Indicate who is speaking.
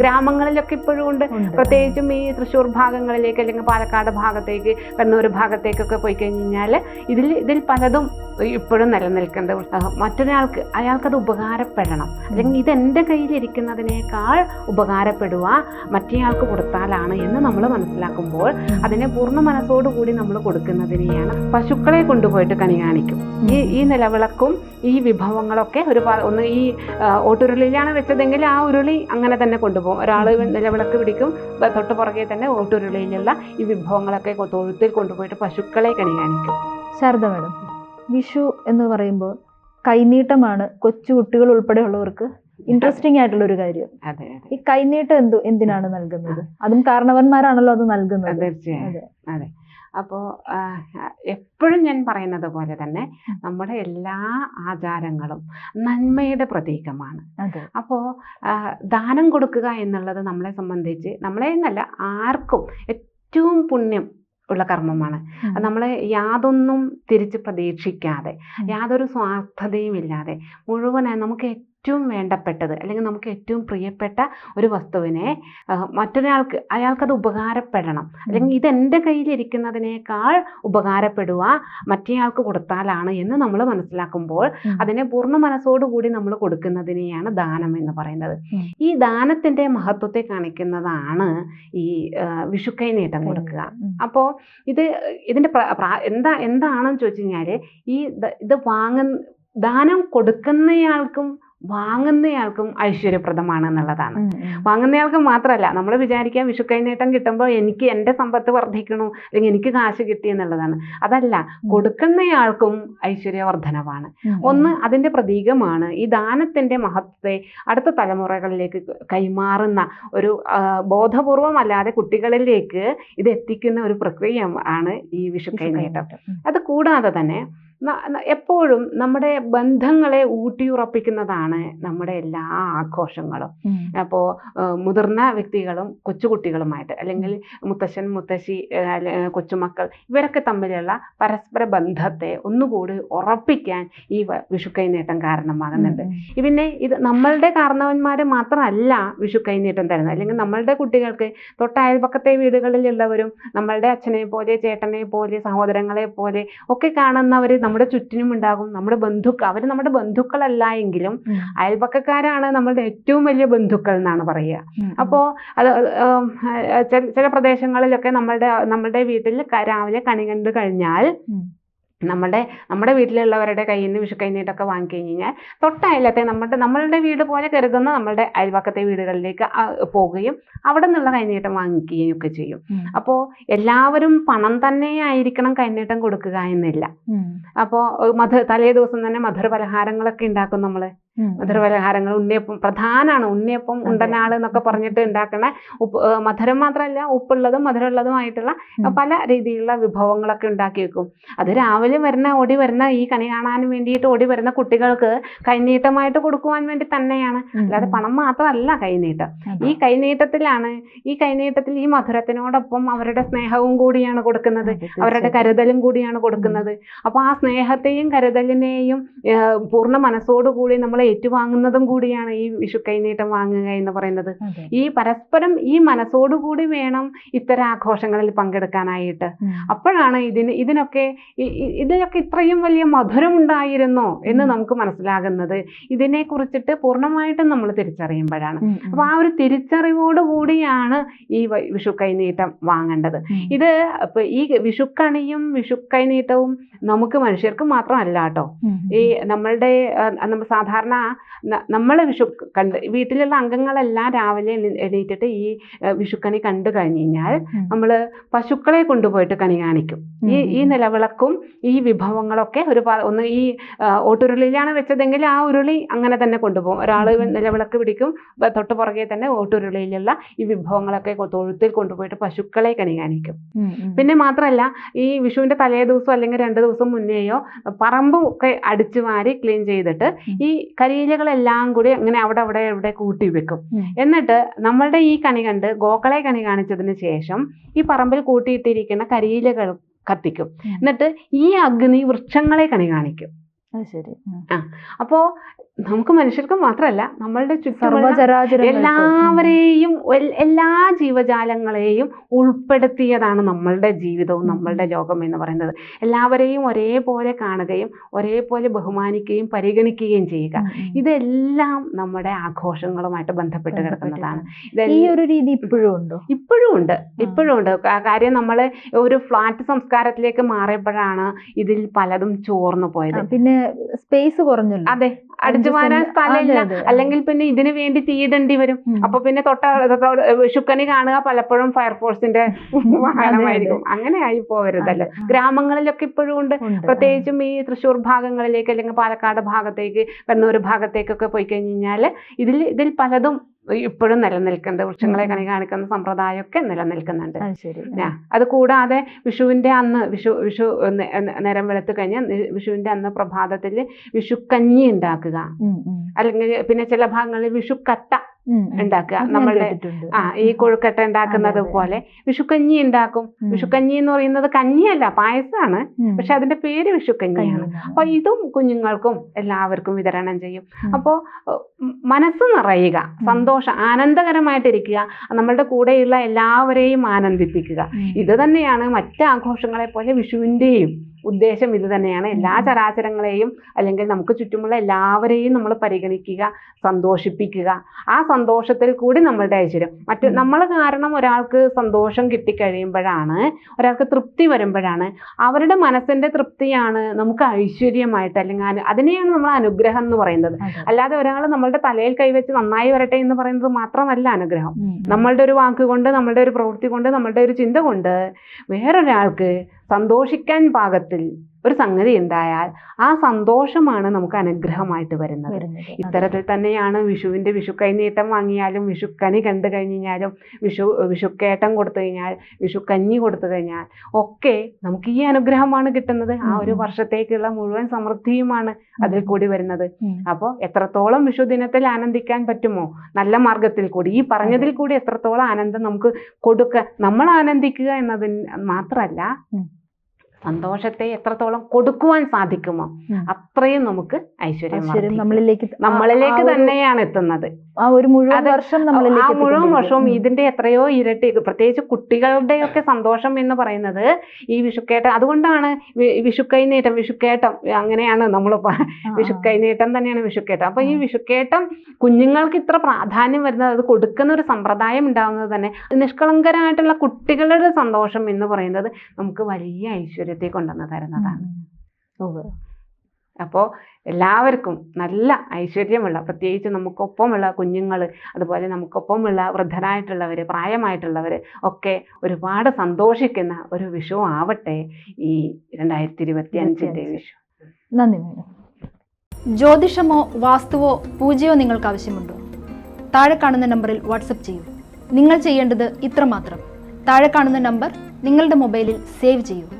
Speaker 1: ഗ്രാമങ്ങളിലൊക്കെ ഇപ്പോഴും ഉണ്ട്. പ്രത്യേകിച്ചും ഈ തൃശ്ശൂർ ഭാഗങ്ങളിലേക്ക് അല്ലെങ്കിൽ പാലക്കാട് ഭാഗത്തേക്ക് കണ്ണൂർ ഭാഗത്തേക്കൊക്കെ പോയി കഴിഞ്ഞാൽ ഇതിൽ ഇതിൽ പലതും ഇപ്പോഴും നിലനിൽക്കേണ്ട ഉത്സാഹം. മറ്റൊരാൾക്ക് അയാൾക്കത് ഉപകാരപ്പെടണം. അല്ലെങ്കിൽ ഇതെന്റെ കയ്യിലിരിക്കുന്നതിനേക്കാൾ ഉപകാരപ്പെടുക മറ്റേയാൾക്ക് കൊടുത്താലാണ് എന്ന് നമ്മൾ മനസ്സിലാക്കുമ്പോൾ അതിനെ പൂർണ മനസ്സോടുകൂടി നമ്മൾ കൊടുക്കുന്നതിനെയാണ് പശുക്കളെ കൊണ്ടുപോയിട്ട് കണി കാണിക്കും. ഈ ഈ നിലവിളക്കും ഈ വിഭവങ്ങളൊക്കെ ഒരു ഒന്ന് ഈ ഓട്ടുരുളിയിലാണ് വെച്ചതെങ്കിൽ ആ ഉരുളി അങ്ങനെ തന്നെ കൊണ്ടുപോകും. ഒരാൾ നിലവിളക്ക് പിടിക്കും. തൊട്ട് പുറകെ തന്നെ ഓട്ടുരുളിയിലുള്ള ഈ വിഭവങ്ങളൊക്കെ തൊഴുത്തിൽ കൊണ്ടുപോയിട്ട് പശുക്കളെ കണി കാണിക്കും
Speaker 2: ശാരദ മാഡം വിഷു എന്ന് പറയുമ്പോൾ കൈനീട്ടമാണ് കൊച്ചു കുട്ടികൾ ഉൾപ്പെടെയുള്ളവർക്ക് ഇൻട്രസ്റ്റിംഗ് ആയിട്ടുള്ള ഒരു കാര്യം ഈ കൈനീട്ടം എന്തു എന്തിനാണ് നൽകുന്നത്? അതും കാരണവന്മാരാണല്ലോ അത് നൽകുന്നത്.
Speaker 1: തീർച്ചയായും.
Speaker 2: അതെ.
Speaker 1: അപ്പോൾ എപ്പോഴും ഞാൻ പറയുന്നത് പോലെ തന്നെ നമ്മുടെ എല്ലാ ആചാരങ്ങളും നന്മയുടെ പ്രതീകമാണ്. അപ്പോൾ ദാനം കൊടുക്കുക എന്നുള്ളത് നമ്മളെ സംബന്ധിച്ച് നമ്മളെ എന്നല്ല ആർക്കും ഏറ്റവും പുണ്യം ഉള്ള കർമ്മമാണ്. നമ്മൾ നമ്മളെ യാതൊന്നും തിരിച്ച് പ്രതീക്ഷിക്കാതെ യാതൊരു സ്വാർത്ഥതയും ഇല്ലാതെ മുഴുവനായി നമുക്ക് ഏറ്റവും വേണ്ടപ്പെട്ടത് അല്ലെങ്കിൽ നമുക്ക് ഏറ്റവും പ്രിയപ്പെട്ട ഒരു വസ്തുവിനെ മറ്റൊരാൾക്ക് അയാൾക്കത് ഉപകാരപ്പെടണം. അല്ലെങ്കിൽ ഇത് എന്റെ കയ്യിലിരിക്കുന്നതിനേക്കാൾ ഉപകാരപ്പെടുക മറ്റേയാൾക്ക് കൊടുത്താലാണ് എന്ന് നമ്മൾ മനസ്സിലാക്കുമ്പോൾ അതിനെ പൂർണ മനസ്സോടുകൂടി നമ്മൾ കൊടുക്കുന്നതിനെയാണ് ദാനം എന്ന് പറയുന്നത്. ഈ ദാനത്തിന്റെ മഹത്വത്തെ കാണിക്കുന്നതാണ് ഈ വിഷുക്കൈ നേട്ടം കൊടുക്കുക. അപ്പോൾ ഇത് ഇതിന്റെ എന്താ എന്താണെന്ന് ചോദിച്ചു കഴിഞ്ഞാൽ ഈ ഇത് വാങ്ങുന്ന ദാനം കൊടുക്കുന്നയാൾക്കും വാങ്ങുന്നയാൾക്കും ഐശ്വര്യപ്രദമാണ് എന്നുള്ളതാണ്. വാങ്ങുന്നയാൾക്ക് മാത്രമല്ല നമ്മൾ വിചാരിക്കാം വിഷുക്കൈനേട്ടം കിട്ടുമ്പോൾ എനിക്ക് എന്റെ സമ്പത്ത് വർദ്ധിക്കണു അല്ലെങ്കിൽ എനിക്ക് കാശ് കിട്ടി എന്നുള്ളതാണ്. അതല്ല കൊടുക്കുന്നയാൾക്കും
Speaker 2: ഉം.
Speaker 1: ഒന്ന് അതിന്റെ പ്രതീകമാണ് ഈ ദാനത്തിന്റെ മഹത്വത്തെ അടുത്ത തലമുറകളിലേക്ക് കൈമാറുന്ന ഒരു ബോധപൂർവം ബോധപൂർവമല്ലാതെ കുട്ടികളിലേക്ക് ഇത് എത്തിക്കുന്ന ഒരു പ്രക്രിയ ആണ് ഈ വിഷു കൈനീട്ടം അത് കൂടാതെ തന്നെ എപ്പോഴും നമ്മുടെ ബന്ധങ്ങളെ ഊട്ടിയുറപ്പിക്കുന്നതാണ് നമ്മുടെ എല്ലാ ആഘോഷങ്ങളും.
Speaker 2: അപ്പോ
Speaker 1: അപ്പോൾ മുതിർന്ന വ്യക്തികളും കൊച്ചുകുട്ടികളുമായിട്ട് അല്ലെങ്കിൽ മുത്തശ്ശൻ മുത്തശ്ശി കൊച്ചുമക്കൾ ഇവരൊക്കെ തമ്മിലുള്ള പരസ്പര ബന്ധത്തെ ഒന്നുകൂടി ഉറപ്പിക്കാൻ ഈ വിഷുക്കൈനീട്ടം വിഷു കൈനീട്ടം കാരണമാകുന്നുണ്ട് പിന്നെ ഇത് നമ്മളുടെ കാരണവന്മാർ മാത്രമല്ല വിഷു കൈനീട്ടം തരുന്നത്. അല്ലെങ്കിൽ നമ്മളുടെ കുട്ടികൾക്ക് തൊട്ടയൽപക്കത്തെ വീടുകളിലുള്ളവരും നമ്മളുടെ അച്ഛനെ പോലെ ചേട്ടനെ പോലെ സഹോദരങ്ങളെ പോലെ ഒക്കെ കാണുന്നവർ നമ്മുടെ ചുറ്റിനും ഉണ്ടാകും. നമ്മുടെ ബന്ധുക്കൾ അവർ നമ്മുടെ ബന്ധുക്കളല്ല എങ്കിലും. അയൽപക്കക്കാരാണ് നമ്മളുടെ ഏറ്റവും വലിയ ബന്ധുക്കൾ എന്നാണ് പറയുക.
Speaker 2: അപ്പോ
Speaker 1: അപ്പോൾ അത് ചില പ്രദേശങ്ങളിലൊക്കെ നമ്മളുടെ നമ്മളുടെ വീട്ടിൽ രാവിലെ കണി കണ്ടു കഴിഞ്ഞാൽ നമ്മുടെ നമ്മുടെ വീട്ടിലുള്ളവരുടെ കയ്യിൽ നിന്ന് വിഷു കൈനീട്ടൊക്കെ വാങ്ങിക്കഴിഞ്ഞ് കഴിഞ്ഞാൽ തൊട്ടയലത്തെ നമ്മുടെ നമ്മളുടെ വീട് പോലെ കരുതുന്ന നമ്മളുടെ അയൽപക്കത്തെ വീടുകളിലേക്ക് പോവുകയും അവിടെ നിന്നുള്ള കൈനീട്ടം വാങ്ങിക്കുകയും ഒക്കെ ചെയ്യും. അപ്പോൾ എല്ലാവരും പണം തന്നെ ആയിരിക്കണം കൈനീട്ടം കൊടുക്കുക എന്നില്ല.
Speaker 2: അപ്പോ
Speaker 1: അപ്പോൾ മധു തലേ ദിവസം തന്നെ മധുര പലഹാരങ്ങളൊക്കെ ഉണ്ടാക്കും നമ്മൾ
Speaker 2: മധുര
Speaker 1: പലഹാരങ്ങൾ ഉണ്ണിയപ്പം പ്രധാനമാണ് ഉണ്ണിയപ്പം
Speaker 2: ഉണ്ടനാൾ
Speaker 1: ഉണ്ടനാൾ എന്നൊക്കെ പറഞ്ഞിട്ട് ഉണ്ടാക്കണ ഉപ്പ് മധുരം മാത്രമല്ല ഉപ്പുള്ളതും മധുരമുള്ളതുമായിട്ടുള്ള പല രീതിയിലുള്ള വിഭവങ്ങളൊക്കെ ഉണ്ടാക്കി വെക്കും. അത് രാവിലെ വരുന്ന ഓടി വരുന്ന ഈ കണി കാണാൻ വേണ്ടിയിട്ട് ഓടി വരുന്ന കുട്ടികൾക്ക് കൈനീട്ടമായിട്ട് കൊടുക്കുവാൻ വേണ്ടി തന്നെയാണ്. അല്ലാതെ പണം മാത്രമല്ല കൈനീട്ടം. ഈ കൈനീട്ടത്തിലാണ് ഈ കൈനീട്ടത്തിൽ ഈ മധുരത്തിനോടൊപ്പം അവരുടെ സ്നേഹവും കൂടിയാണ് കൊടുക്കുന്നത്. അവരുടെ കരുതലും കൂടിയാണ് കൊടുക്കുന്നത്. അപ്പോൾ ആ സ്നേഹത്തെയും കരുതലിനെയും പൂർണ മനസ്സോടുകൂടി നമ്മൾ ഏറ്റുവാങ്ങുന്നതും കൂടിയാണ് ഈ വിഷു കൈനീട്ടം വാങ്ങുക എന്ന് പറയുന്നത്. ഈ പരസ്പരം ഈ മനസ്സോടുകൂടി വേണം ഇത്തരം ആഘോഷങ്ങളിൽ പങ്കെടുക്കാനായിട്ട്. അപ്പോഴാണ് ഇതിന് ഇതിനൊക്കെ ഇതിനൊക്കെ ഇത്രയും വലിയ മധുരം ഉണ്ടായിരുന്നോ എന്ന് നമുക്ക് മനസ്സിലാകുന്നത്. ഇതിനെ കുറിച്ചിട്ട് പൂർണമായിട്ടും നമ്മൾ തിരിച്ചറിയുമ്പോഴാണ്.
Speaker 2: അപ്പൊ
Speaker 1: അപ്പോൾ ആ ഒരു തിരിച്ചറിവോട് കൂടിയാണ് ഈ വിഷു കൈനീട്ടം വാങ്ങേണ്ടത്. ഇത് ഇപ്പൊ ഈ വിഷുക്കണിയും വിഷുക്കൈനീട്ടവും നമുക്ക് മനുഷ്യർക്ക് മാത്രമല്ല കേട്ടോ. ഈ നമ്മളുടെ നമ്മൾ സാധാരണ നമ്മൾ വിഷു കണ്ട് വീട്ടിലുള്ള അംഗങ്ങളെല്ലാം രാവിലെ എണീ- എണീറ്റിട്ട് ഈ വിഷുക്കണി കണ്ടു കഴിഞ്ഞു കഴിഞ്ഞാൽ. നമ്മൾ പശുക്കളെ കൊണ്ടുപോയിട്ട് കണി കാണിക്കും ഈ ഈ നിലവിളക്കും ഈ വിഭവങ്ങളൊക്കെ ഒരു ഒന്ന് ഈ ഓട്ടുരുളിയിലാണ് വെച്ചതെങ്കിൽ ആ ഉരുളി അങ്ങനെ തന്നെ കൊണ്ടുപോകും ഒരാൾ നിലവിളക്ക് പിടിക്കും തൊട്ടു പുറകെ തന്നെ ഓട്ടുരുളിയിലുള്ള ഈ വിഭവങ്ങളൊക്കെ തൊഴുത്തിൽ കൊണ്ടുപോയിട്ട് പശുക്കളെ കണി കാണിക്കും. പിന്നെ മാത്രമല്ല ഈ വിഷുവിന്റെ തലേ ദിവസം അല്ലെങ്കിൽ രണ്ട് ദിവസം മുന്നേയോ പറമ്പ് ഒക്കെ അടിച്ചു മാറി ക്ലീൻ ചെയ്തിട്ട് ഈ കരിയിലകളെല്ലാം കൂടി അങ്ങനെ അവിടെ അവിടെ ഇവിടെ കൂട്ടി വെക്കും. എന്നിട്ട് നമ്മളുടെ ഈ കണി കണ്ട് ഗോക്കളെ കണി കാണിച്ചതിന് ശേഷം ഈ പറമ്പിൽ കൂട്ടിയിട്ടിരിക്കുന്ന കരിയിലകൾ കത്തിക്കും. എന്നിട്ട് ഈ അഗ്നി വൃക്ഷങ്ങളെ കണി കാണിക്കും.
Speaker 2: ശരി. ആ
Speaker 1: അപ്പോ നമുക്ക് മനുഷ്യർക്ക് മാത്രമല്ല നമ്മളുടെ ചുറ്റുമുള്ള എല്ലാവരെയും എല്ലാ ജീവജാലങ്ങളെയും ഉൾപ്പെടുത്തിയതാണ് നമ്മളുടെ ജീവിതവും നമ്മളുടെ ലോകം എന്ന് പറയുന്നത്. എല്ലാവരെയും ഒരേപോലെ കാണുകയും ഒരേപോലെ ബഹുമാനിക്കുകയും പരിഗണിക്കുകയും ചെയ്യുക. ഇതെല്ലാം നമ്മുടെ ആഘോഷങ്ങളുമായിട്ട് ബന്ധപ്പെട്ട് കിടക്കുന്നതാണ്.
Speaker 2: ഈ ഒരു രീതി ഇപ്പോഴും ഉണ്ടോ?
Speaker 1: ഇപ്പോഴും ഉണ്ട് ഇപ്പോഴും ഉണ്ട്. കാര്യം നമ്മൾ ഒരു ഫ്ലാറ്റ് സംസ്കാരത്തിലേക്ക് മാറിയപ്പോഴാണ് ഇതിൽ പലതും ചോർന്നു പോയത്.
Speaker 2: പിന്നെ സ്പേസ് കുറഞ്ഞു
Speaker 1: അതെ. അടിച്ചു മാറാൻ സ്ഥലമില്ല. അല്ലെങ്കിൽ പിന്നെ ഇതിന് വേണ്ടി തീയിടേണ്ടി വരും. അപ്പൊ പിന്നെ തൊട്ട ശുക്കനി കാണുക പലപ്പോഴും ഫയർഫോഴ്സിന്റെ വാഹനമായിരിക്കും. അങ്ങനെ ആയി
Speaker 2: ആ.
Speaker 1: ഗ്രാമങ്ങളിലൊക്കെ ഇപ്പോഴും ഉണ്ട്.
Speaker 2: ഉണ്ട്.
Speaker 1: പ്രത്യേകിച്ചും ഈ തൃശ്ശൂർ ഭാഗങ്ങളിലേക്ക് അല്ലെങ്കിൽ പാലക്കാട് ഭാഗത്തേക്ക് കണ്ണൂർ ഭാഗത്തേക്കൊക്കെ പോയി കഴിഞ്ഞു കഴിഞ്ഞാൽ ഇതിൽ ഇതിൽ പലതും ഇപ്പോഴും നിലനിൽക്കുന്നുണ്ട്. വൃക്ഷങ്ങളെ കണി കാണിക്കുന്ന സമ്പ്രദായമൊക്കെ നിലനിൽക്കുന്നുണ്ട്.
Speaker 2: അത്
Speaker 1: കൂടാതെ വിഷുവിന്റെ അന്ന് വിഷു വിഷു നേരം വെളുത്ത് കഴിഞ്ഞാൽ വിഷുവിന്റെ അന്ന് പ്രഭാതത്തിൽ വിഷുക്കഞ്ഞി ഉണ്ടാക്കുക. അല്ലെങ്കിൽ പിന്നെ ചില ഭാഗങ്ങളിൽ വിഷുക്കട്ട. ഉണ്ടാക്കുക. നമ്മളുടെ ആ ഈ കൊഴുക്കട്ട ഉണ്ടാക്കുന്നത്. പോലെ വിഷുക്കഞ്ഞി ഉണ്ടാക്കും. വിഷുക്കഞ്ഞി എന്ന് പറയുന്നത് കഞ്ഞിയല്ല പായസമാണ്. പക്ഷെ അതിന്റെ പേര് വിഷുക്കഞ്ഞിയാണ്.
Speaker 2: കഞ്ഞി.
Speaker 1: അപ്പൊ ഇതും കുഞ്ഞുങ്ങൾക്കും എല്ലാവർക്കും വിതരണം ചെയ്യും.
Speaker 2: അപ്പോ
Speaker 1: അപ്പോൾ മനസ്സ് നിറയുക സന്തോഷം ആനന്ദകരമായിട്ടിരിക്കുക നമ്മളുടെ കൂടെയുള്ള എല്ലാവരെയും ആനന്ദിപ്പിക്കുക. ഇത് തന്നെയാണ് മറ്റ് ആഘോഷങ്ങളെ പോലെ വിഷുവിന്റെയും ഉദ്ദേശം ഇത് തന്നെയാണ്. എല്ലാ ചരാചരങ്ങളെയും അല്ലെങ്കിൽ നമുക്ക് ചുറ്റുമുള്ള എല്ലാവരെയും നമ്മൾ പരിഗണിക്കുക സന്തോഷിപ്പിക്കുക. ആ സന്തോഷത്തിൽ കൂടി നമ്മളുടെ ഐശ്വര്യം. മറ്റ് നമ്മൾ കാരണം ഒരാൾക്ക് സന്തോഷം കിട്ടിക്കഴിയുമ്പോഴാണ് ഒരാൾക്ക് തൃപ്തി വരുമ്പോഴാണ് അവരുടെ മനസ്സിന്റെ തൃപ്തിയാണ് നമുക്ക് ഐശ്വര്യമായിട്ട് അല്ലെങ്കിൽ അതിനെയാണ് നമ്മൾ അനുഗ്രഹം എന്ന് പറയുന്നത്. അല്ലാതെ ഒരാൾ നമ്മളുടെ തലയിൽ കൈവച്ച് നന്നായി വരട്ടെ എന്ന് പറയുന്നത് മാത്രമല്ല അനുഗ്രഹം. നമ്മളുടെ ഒരു വാക്കുകൊണ്ട് നമ്മളുടെ ഒരു പ്രവൃത്തി കൊണ്ട് നമ്മളുടെ ഒരു ചിന്ത കൊണ്ട് വേറൊരാൾക്ക് സന്തോഷിക്കാൻ പാകത്തിൽ ഒരു സംഗതി ഉണ്ടായാൽ ആ സന്തോഷമാണ് നമുക്ക് അനുഗ്രഹമായിട്ട് വരുന്നത്. ഇത്തരത്തിൽ തന്നെയാണ് വിഷുവിന്റെ വിഷു കൈനീട്ടം വാങ്ങിയാലും വിഷുക്കണി കണ്ടു കഴിഞ്ഞാലും വിഷു വിഷുക്കേട്ടം കൊടുത്തു കഴിഞ്ഞാൽ വിഷുക്കഞ്ഞി കൊടുത്തു കഴിഞ്ഞാൽ ഒക്കെ നമുക്ക് ഈ അനുഗ്രഹമാണ് കിട്ടുന്നത്. ആ ഒരു വർഷത്തേക്കുള്ള മുഴുവൻ സമൃദ്ധിയുമാണ് അതിൽ കൂടി വരുന്നത്. അപ്പോൾ എത്രത്തോളം വിഷു ദിനത്തിൽ ആനന്ദിക്കാൻ പറ്റുമോ? നല്ല മാർഗത്തിൽ കൂടി. ഈ പറഞ്ഞതിൽ കൂടി എത്രത്തോളം ആനന്ദം നമുക്ക് കൊടുക്ക നമ്മൾ ആനന്ദിക്കുക എന്നതിന് മാത്രമല്ല. സന്തോഷത്തെ എത്രത്തോളം കൊടുക്കുവാൻ സാധിക്കുമോ അത്രയും നമുക്ക് ഐശ്വര്യം
Speaker 2: ഐശ്വര്യം. നമ്മളിലേക്ക്
Speaker 1: നമ്മളിലേക്ക് തന്നെയാണ് എത്തുന്നത്
Speaker 2: ആ ഒരു മുഴുവൻ വർഷം
Speaker 1: ആ
Speaker 2: നമ്മളിലേക്ക്
Speaker 1: മുഴുവൻ. വർഷവും ഇതിന്റെ എത്രയോ ഇരട്ടി പ്രത്യേകിച്ച് കുട്ടികളുടെയൊക്കെ സന്തോഷം എന്ന് പറയുന്നത് ഈ വിഷുക്കേട്ടം അതുകൊണ്ടാണ് വിഷുക്കൈനീട്ടം വിഷുക്കേട്ടം അങ്ങനെയാണ് നമ്മൾ. വിഷുക്കൈനീട്ടം തന്നെയാണ് വിഷുക്കേട്ടം അപ്പൊ ഈ. വിഷുക്കേട്ടം കുഞ്ഞുങ്ങൾക്ക് ഇത്ര പ്രാധാന്യം വരുന്നത് അത് കൊടുക്കുന്ന ഒരു സമ്പ്രദായം ഉണ്ടാവുന്നത് തന്നെ നിഷ്കളങ്കരായിട്ടുള്ള കുട്ടികളുടെ സന്തോഷം എന്ന് പറയുന്നത് നമുക്ക് വലിയ ഐശ്വര്യത്തെ കൊണ്ടുവന്ന് തരുന്നതാണ്. അപ്പോൾ എല്ലാവർക്കും നല്ല ഐശ്വര്യമുള്ള പ്രത്യേകിച്ച് നമുക്കൊപ്പമുള്ള കുഞ്ഞുങ്ങൾ അതുപോലെ നമുക്കൊപ്പമുള്ള വൃദ്ധരായിട്ടുള്ളവർ പ്രായമായിട്ടുള്ളവർ ഒക്കെ ഒരുപാട് സന്തോഷിക്കുന്ന ഒരു വിഷു ആവട്ടെ ഈ രണ്ടായിരത്തി ഇരുപത്തി അഞ്ചിന്റെ വിഷു.
Speaker 2: നന്ദി മേഡം.
Speaker 3: ജ്യോതിഷമോ വാസ്തുവോ പൂജയോ നിങ്ങൾക്ക് ആവശ്യമുണ്ടോ? താഴെ കാണുന്ന നമ്പറിൽ വാട്സപ്പ് ചെയ്യൂ. നിങ്ങൾ ചെയ്യേണ്ടത് ഇത്രമാത്രം. താഴെ കാണുന്ന നമ്പർ നിങ്ങളുടെ മൊബൈലിൽ സേവ് ചെയ്യൂ.